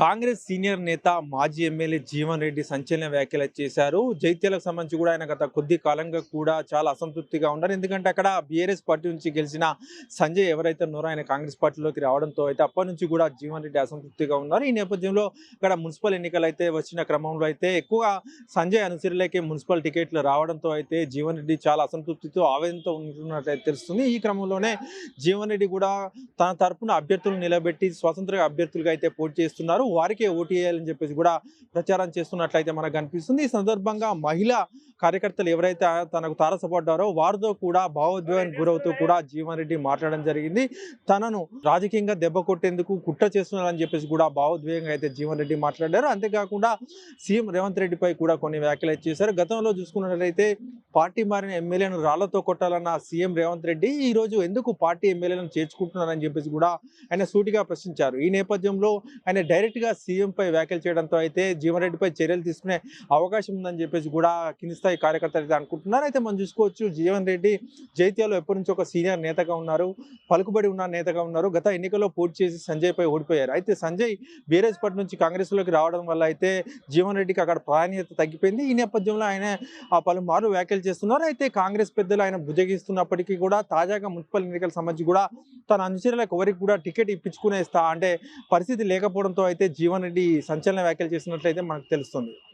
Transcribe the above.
Congress senior నేత మాజీ MLA Jeevan Reddy సంచలన వ్యాఖ్యలు చేశారు. జైత్యాలకు సంబంధించి కూడా ఆయన గత కొద్ది కాలంగా కూడా చాలా అసంతృప్తిగా ఉన్నారు. ఎందుకంటే అక్కడ బీఆర్ఎస్ పార్టీ నుంచి గెలిచిన సంజయ్ ఎవరైతే ఉన్నారో ఆయన కాంగ్రెస్ పార్టీలోకి రావడంతో అయితే అప్పటి నుంచి కూడా జీవన్ రెడ్డి అసంతృప్తిగా ఉన్నారు. ఈ నేపథ్యంలో ఇక్కడ మున్సిపల్ ఎన్నికలు అయితే వచ్చిన క్రమంలో అయితే ఎక్కువగా సంజయ్ అనుసరులకే మున్సిపల్ టికెట్లు రావడంతో అయితే జీవన్ రెడ్డి చాలా అసంతృప్తితో ఆవేదనతో ఉంటున్నట్లయితే తెలుస్తుంది. ఈ క్రమంలోనే జీవన్ రెడ్డి కూడా తన తరపున అభ్యర్థులను నిలబెట్టి స్వతంత్ర అభ్యర్థులుగా అయితే పోటీ చేస్తున్నారు. వారికే ఓటు వేయాలని చెప్పేసి కూడా ప్రచారం చేస్తున్నట్లయితే మనకు కనిపిస్తుంది. ఈ సందర్భంగా మహిళా కార్యకర్తలు ఎవరైతే తనకు తారసపడ్డారో వారితో కూడా భావోద్వేగానికి గురవుతూ కూడా జీవన్ రెడ్డి మాట్లాడడం జరిగింది. తనను రాజకీయంగా దెబ్బ కొట్టేందుకు కుట్ర చేస్తున్నారని చెప్పేసి కూడా భావోద్వేగంగా అయితే జీవన్ రెడ్డి మాట్లాడారు. అంతేకాకుండా సీఎం రేవంత్ రెడ్డిపై కూడా కొన్ని వ్యాఖ్యలు చేశారు. గతంలో చూసుకున్నట్లయితే పార్టీ మారిన ఎమ్మెల్యేను రాళ్ళతో కొట్టాలన్న సీఎం రేవంత్ రెడ్డి ఈ రోజు ఎందుకు పార్టీ ఎమ్మెల్యేలను చేర్చుకుంటున్నారని చెప్పేసి కూడా ఆయన సూటిగా ప్రశ్నించారు. ఈ నేపథ్యంలో ఆయన డైరెక్ట్గా సీఎం పై వ్యాఖ్యలు చేయడంతో అయితే జీవన్ రెడ్డిపై చర్యలు తీసుకునే అవకాశం ఉందని చెప్పేసి కూడా కింది స్థాయి కార్యకర్తలు అయితే అనుకుంటున్నారు. అయితే మనం చూసుకోవచ్చు జీవన్ రెడ్డి జైత్యాలో ఎప్పటి నుంచి ఒక సీనియర్ నేతగా ఉన్నారు పలుకుబడి ఉన్న నేతగా ఉన్నారు. గత ఎన్నికల్లో పోటీ చేసి సంజయ్ పై ఓడిపోయారు. అయితే సంజయ్ బీరేజ్పట్ నుంచి కాంగ్రెస్లోకి రావడం వల్ల అయితే జీవన్ రెడ్డికి అక్కడ ప్రాధాన్యత తగ్గిపోయింది. ఈ నేపథ్యంలో ఆయన ఆ పలుమార్లు వ్యాఖ్యలు చేస్తున్నారు. అయితే కాంగ్రెస్ పెద్దలు ఆయన భుజగిస్తున్నప్పటికీ కూడా తాజాగా మున్సిపల్ ఎన్నికల సంబంధించి కూడా తన అనుచరులకు ఎవరికి కూడా టికెట్ ఇప్పించుకునే స్థా అంటే పరిస్థితి లేకపోవడంతో అయితే జీవన్ రెడ్డి సంచలన వ్యాఖ్యలు చేసినట్లయితే మనకు తెలుస్తుంది.